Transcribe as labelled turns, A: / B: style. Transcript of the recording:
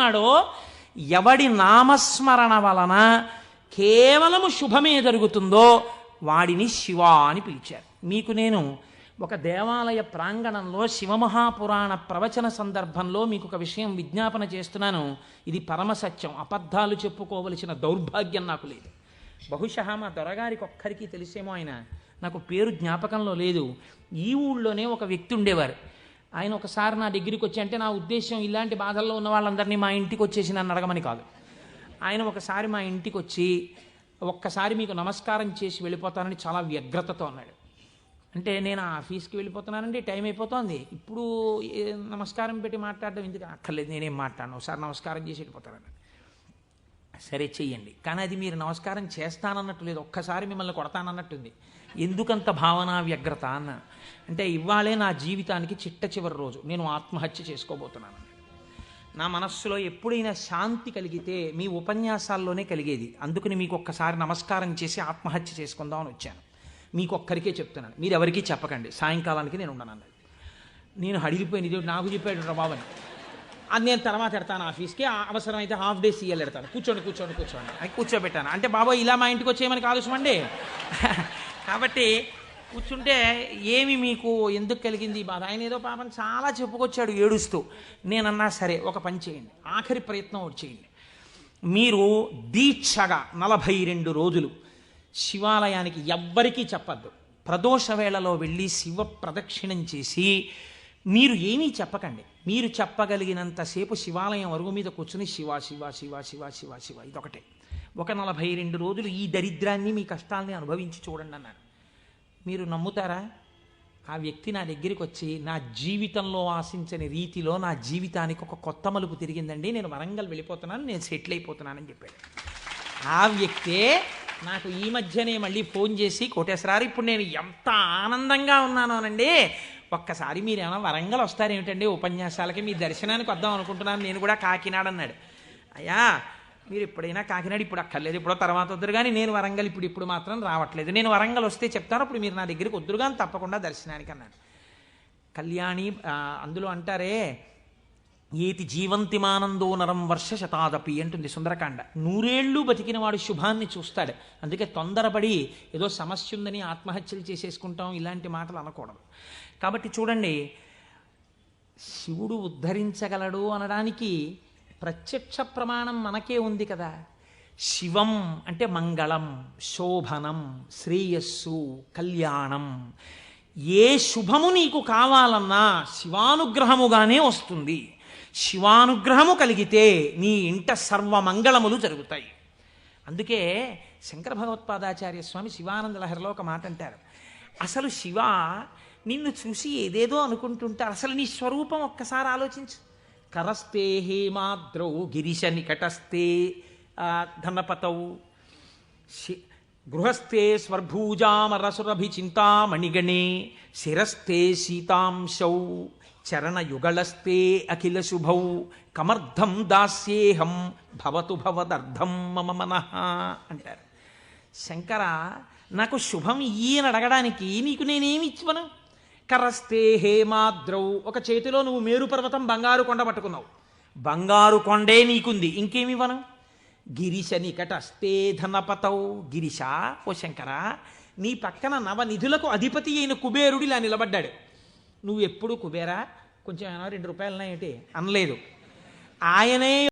A: ఉన్నాడో ఎవడి నామస్మరణ వలన కేవలము శుభమే జరుగుతుందో వాడిని శివ అని పిలిచారు. మీకు నేను ఒక దేవాలయ ప్రాంగణంలో శివమహాపురాణ ప్రవచన సందర్భంలో మీకు ఒక విషయం విజ్ఞాపన చేస్తున్నాను. ఇది పరమసత్యం. అబద్ధాలు చెప్పుకోవలసిన దౌర్భాగ్యం నాకు లేదు. బహుశా మా దొరగారికి ఒక్కరికి తెలిసేమో ఆయన నాకు పేరు జ్ఞాపకంలో లేదు. ఈ ఊళ్ళోనే ఒక వ్యక్తి ఉండేవారు. ఆయన ఒకసారి నా దగ్గరికి వచ్చి అంటే నా ఉద్దేశం ఇలాంటి బాధల్లో ఉన్న వాళ్ళందరినీ మా ఇంటికి వచ్చేసి నన్ను అడగమని కాదు. ఆయన ఒకసారి మా ఇంటికి వచ్చి ఒక్కసారి మీకు నమస్కారం చేసి వెళ్ళిపోతానని చాలా వ్యగ్రతతో అన్నాడు. అంటే నేను ఆఫీస్కి వెళ్ళిపోతున్నానండి టైం అయిపోతుంది. ఇప్పుడు ఏ నమస్కారం పెట్టి మాట్లాడడం ఎందుకు? అక్కర్లేదు నేనేం మాట్లాడను. ఒకసారి నమస్కారం చేసి వెళ్ళిపోతానని సరే చెయ్యండి. కానీ అది మీరు నమస్కారం చేస్తానన్నట్టు లేదు. ఒక్కసారి మిమ్మల్ని కొడతానన్నట్టుంది. ఎందుకంత భావన వ్యగ్రత అన్న. అంటే ఇవాళే నా జీవితానికి చిట్ట చివరి రోజు. నేను ఆత్మహత్య చేసుకోబోతున్నాను. నా మనస్సులో ఎప్పుడైనా శాంతి కలిగితే మీ ఉపన్యాసాల్లోనే కలిగేది. అందుకని మీకు ఒక్కసారి నమస్కారం చేసి ఆత్మహత్య చేసుకుందామని వచ్చాను. మీకు ఒక్కరికే చెప్తున్నాను. మీరు ఎవరికీ చెప్పకండి. సాయంకాలానికి నేను ఉండను అన్నది నేను అడిగిపోయినది నాకు చెప్పాడు రా అది నేను తర్వాత ఎడతాను ఆఫీస్కి. అవసరమైతే హాఫ్ డే సీఎల్ ఎడతాను కూర్చోండి కూర్చోండి కూర్చోండి. అని కూర్చోబెట్టాను. అంటే బాబా ఇలా మా ఇంటికి వచ్చేయమని కాలుష్యమండి కాబట్టి కూర్చుంటే ఏమి మీకు ఎందుకు కలిగింది బాధ? ఆయన ఏదో పాపం చాలా చెప్పుకొచ్చాడు ఏడుస్తూ. నేనన్నా సరే ఒక పని చేయండి. ఆఖరి ప్రయత్నం ఒకటి చేయండి. మీరు దీక్షగా నలభై రెండు రోజులు శివాలయానికి ఎవ్వరికీ చెప్పద్దు. ప్రదోష వేళలో వెళ్ళి శివ ప్రదక్షిణం చేసి మీరు ఏమీ చెప్పకండి. మీరు చెప్పగలిగినంతసేపు శివాలయం అరుగు మీద కూర్చుని శివ శివ శివ శివ శివ శివ ఇదొకటే. ఒక నలభై రెండు రోజులు ఈ దరిద్రాన్ని మీ కష్టాల్ని అనుభవించి చూడండి అన్నాను మీరు నమ్ముతారా? ఆ వ్యక్తి నా దగ్గరికి వచ్చి నా జీవితంలో ఆశించని రీతిలో నా జీవితానికి ఒక కొత్త మలుపు తిరిగిందండి. నేను వరంగల్ వెళ్ళిపోతున్నాను నేను సెటిల్ అయిపోతున్నానని చెప్పాడు. ఆ వ్యక్తే నాకు ఈ మధ్యనే మళ్ళీ ఫోన్ చేసి కోటేశ్వరారు ఇప్పుడు నేను ఎంత ఆనందంగా ఉన్నాను అనండి ఒక్కసారి మీరు ఏమైనా వరంగల్ వస్తారేమిటండి ఉపన్యాసాలకి? మీ దర్శనానికి వద్దాం అనుకుంటున్నాను. నేను కూడా కాకినాడ అన్నాడు. అయ్యా మీరు ఎప్పుడైనా కాకినాడ ఇప్పుడు అక్కర్లేదు ఇప్పుడు తర్వాత వద్దురు కానీ నేను వరంగల్ ఇప్పుడు ఇప్పుడు మాత్రం రావట్లేదు. నేను వరంగల్ వస్తే చెప్తాను అప్పుడు మీరు నా దగ్గరికి వద్దురు కానీ తప్పకుండా దర్శనానికి అన్నాడు. కళ్యాణి అందులో అంటారే ఏతి జీవంతిమానందో నరం వర్ష శతాదపి అంటుంది సుందరకాండ. నూరేళ్ళు బతికిన వాడు శుభాన్ని చూస్తాడు. అందుకే తొందరపడి ఏదో సమస్య ఉందని ఆత్మహత్యలు చేసేసుకుంటాం ఇలాంటి మాటలు అనకూడదు. కాబట్టి చూడండి శివుడు ఉద్ధరించగలడు అనడానికి ప్రత్యక్ష ప్రమాణం మనకే ఉంది కదా. శివం అంటే మంగళం శోభనం శ్రేయస్సు కళ్యాణం. ఏ శుభము నీకు కావాలన్నా శివానుగ్రహముగానే వస్తుంది. శివానుగ్రహము కలిగితే నీ ఇంట సర్వమంగళములు జరుగుతాయి. అందుకే శంకర భగవత్పాదాచార్య స్వామి శివానంద లహరిలో ఒక మాట అంటారు. అసలు శివ నిన్ను చూసి ఏదేదో అనుకుంటుంటే అసలు నీ స్వరూపం ఒక్కసారి ఆలోచించు. కరస్తే హేమాద్రౌ గిరిశ నికటస్తే ధనపతౌ. శి- గృహస్థే స్వర్భూజామరసురభి చింతామణిగణే శిరస్థే సీతాంశౌ. చరణయుగళస్తే అఖిల శుభౌ కమర్థం దాస్యేహం భవతు భవదర్థం మమ మనః అంటారు. శంకర నాకు శుభం ఈయన అడగడానికి నీకు నేనేమి ఇచ్చువను కరస్తే హేమాద్రౌ ఒక చేతిలో నువ్వు మేరు పర్వతం బంగారు కొండ పట్టుకున్నావు. బంగారు కొండే నీకుంది ఇంకేమి ఇవ్వను గిరిశ నికటస్తే ధనపతౌ. గిరిశ ఓ శంకర నీ పక్కన నవనిధులకు అధిపతి అయిన కుబేరుడు ఇలా నిలబడ్డాడు. నువ్వు ఎప్పుడు కుబేరా? కొంచెం ఏమైనా రెండు రూపాయలు ఉన్నాయంటే అనలేదు. ఆయనే